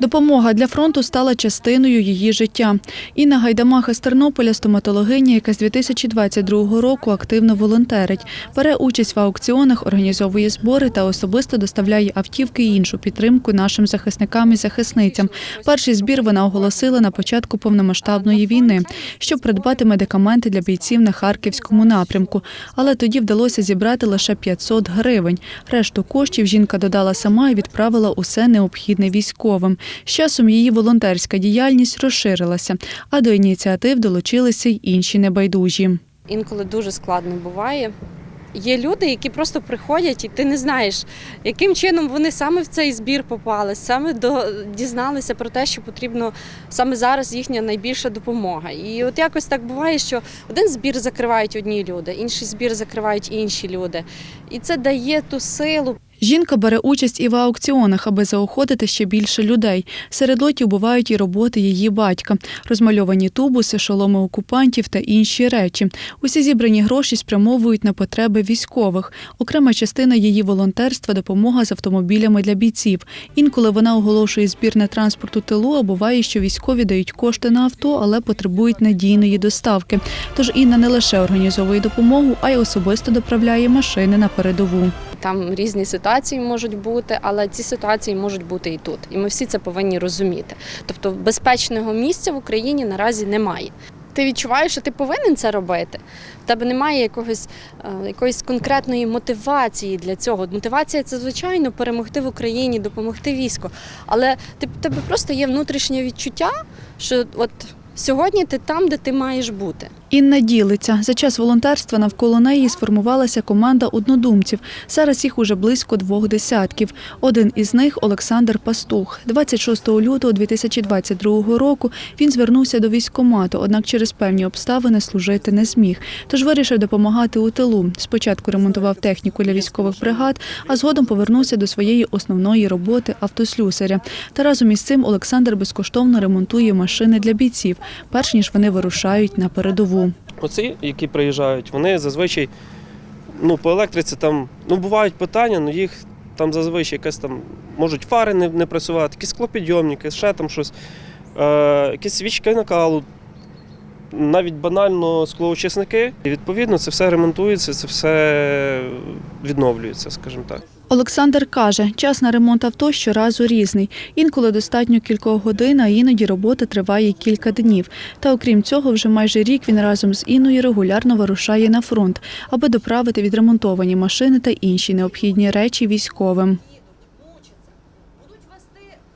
Допомога для фронту стала частиною її життя. Інна Гайдамаха з Тернополя, стоматологиня, яка з 2022 року активно волонтерить, бере участь в аукціонах, організовує збори та особисто доставляє автівки і іншу підтримку нашим захисникам і захисницям. Перший збір вона оголосила на початку повномасштабної війни, щоб придбати медикаменти для бійців на харківському напрямку. Але тоді вдалося зібрати лише 500 гривень. Решту коштів жінка додала сама і відправила усе необхідне військовим. З часом її волонтерська діяльність розширилася, а до ініціатив долучилися й інші небайдужі. Інколи дуже складно буває. Є люди, які просто приходять, і ти не знаєш, яким чином вони саме в цей збір попали, саме до дізналися про те, що потрібно саме зараз їхня найбільша допомога. І от якось так буває, що один збір закривають одні люди, інший збір закривають інші люди. І це дає ту силу. Жінка бере участь і в аукціонах, аби заохотити ще більше людей. Серед лотів бувають і роботи її батька, розмальовані тубуси, шоломи окупантів та інші речі. Усі зібрані гроші спрямовують на потреби військових. Окрема частина її волонтерства допомога з автомобілями для бійців. Інколи вона оголошує збір на транспорт тилу, а буває, що військові дають кошти на авто, але потребують надійної доставки. Тож Інна не лише організовує допомогу, а й особисто доправляє машини на передову. Там різні ситуації можуть бути, але ці ситуації можуть бути і тут. І ми всі це повинні розуміти. Тобто безпечного місця в Україні наразі немає. Ти відчуваєш, що ти повинен це робити. В тебе немає якогось, е, якоїсь конкретної мотивації для цього. Мотивація це, звичайно, перемогти в Україні, допомогти війську. Але ти, тебе просто є внутрішнє відчуття, що от сьогодні ти там, де ти маєш бути. Інна ділиться. За час волонтерства навколо неї сформувалася команда однодумців. Зараз їх уже близько двох десятків. Один із них Олександр Пастух. 26 лютого 2022 року він звернувся до військкомату, однак через певні обставини служити не зміг. Тож вирішив допомагати у тилу. Спочатку ремонтував техніку для військових бригад, а згодом повернувся до своєї основної роботи автослюсаря. Та разом із цим Олександр безкоштовно ремонтує машини для бійців, перш ніж вони вирушають на передову. Оці, які приїжджають, вони зазвичай ну, по електриці там ну, бувають питання, але їх там зазвичай якась там можуть фари не, не працювати, якісь клопідйомники, ще там щось, е, якісь свічки накалу, навіть банально склоочисники. І відповідно це все ремонтується, це все відновлюється, скажімо так. Олександр каже, час на ремонт авто щоразу різний. Інколи достатньо кількох годин, а іноді робота триває кілька днів. Та окрім цього, вже майже рік він разом з Інною регулярно вирушає на фронт, аби доправити відремонтовані машини та інші необхідні речі військовим.